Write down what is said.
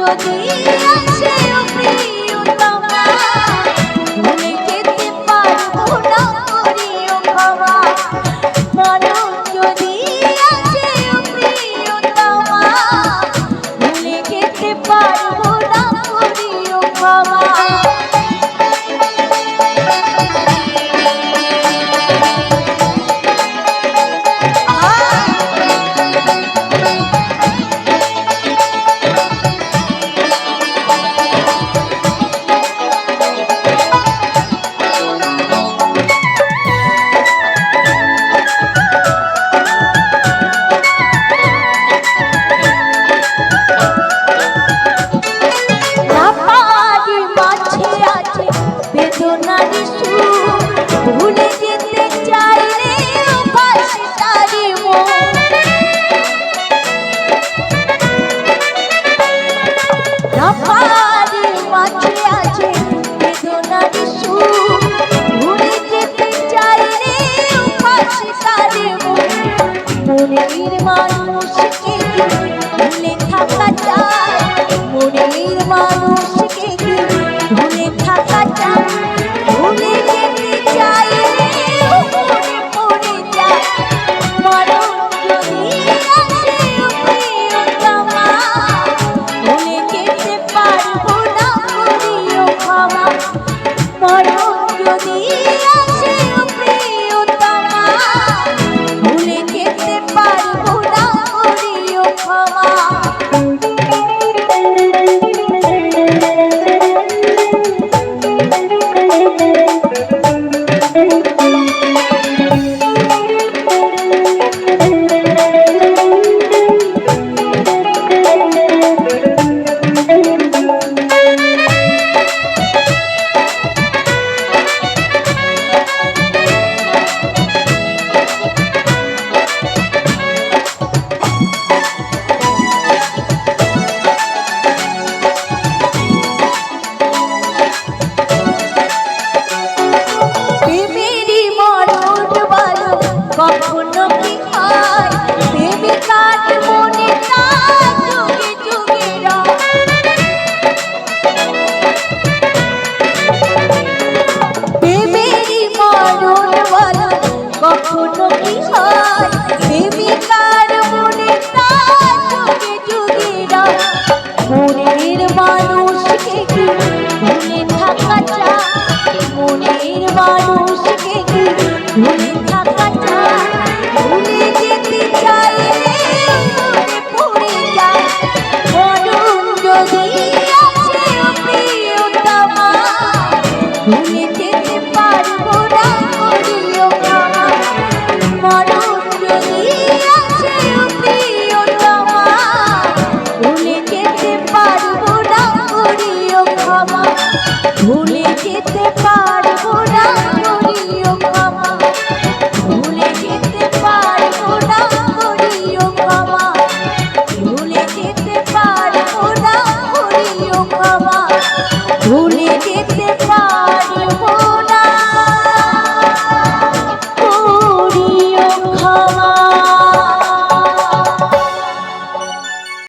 যদি আসে প্রিয় তোমার ভুলে যেতে পারব না? Thank you.